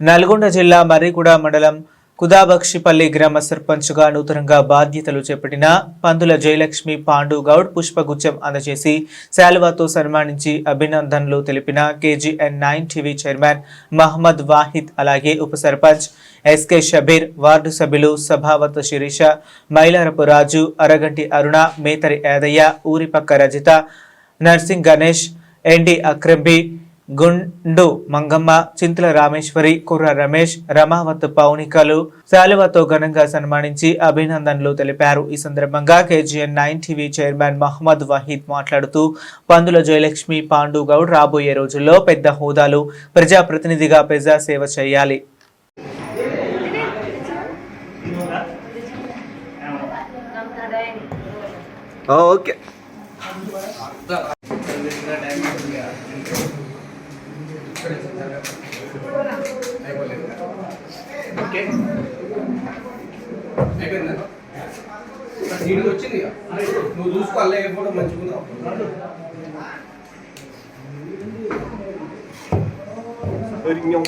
నల్గొండ జిల్లా మర్రిగూడ మండలం కుదాబక్షిపల్లి గ్రామ సర్పంచ్గా నూతనంగా బాధ్యతలు చేపట్టిన పందుల జయలక్ష్మి పాండు గౌడ్ పుష్పగుచ్చం అందజేసి శాలువాతో సన్మానించి అభినందనలు తెలిపిన KGN nine TV chairman Mohammed Wahid అలాగే ఉప సర్పంచ్ ఎస్కే షబీర్ వార్డు సభ్యులు సభావత్ శిరీష మైలారపు రాజు అరగంటి అరుణ మేతరి యాదయ్య ఊరిపక్క రజిత నర్సింగ్ గణేష్ ఎండి అక్రంబి గుండు మంగమ్మ చింతల రామేశ్వరి కుర్ర రమేష్ రమావత్ పౌనికలు శాలువతో ఘనంగా సన్మానించి అభినందనలు తెలిపారు. ఈ సందర్భంగా KGN nine TV chairman Mohammed Waheed మాట్లాడుతూ పందుల జయలక్ష్మి పాండు గౌడ్ రాబోయే రోజుల్లో పెద్ద హోదాలు ప్రజాప్రతినిధిగా ప్రజా సేవ చేయాలి. ఓకే. ఓకే వచ్చింది నువ్వు చూసుకోవాలి ఏ ఫోటో మంచిగా Ringão.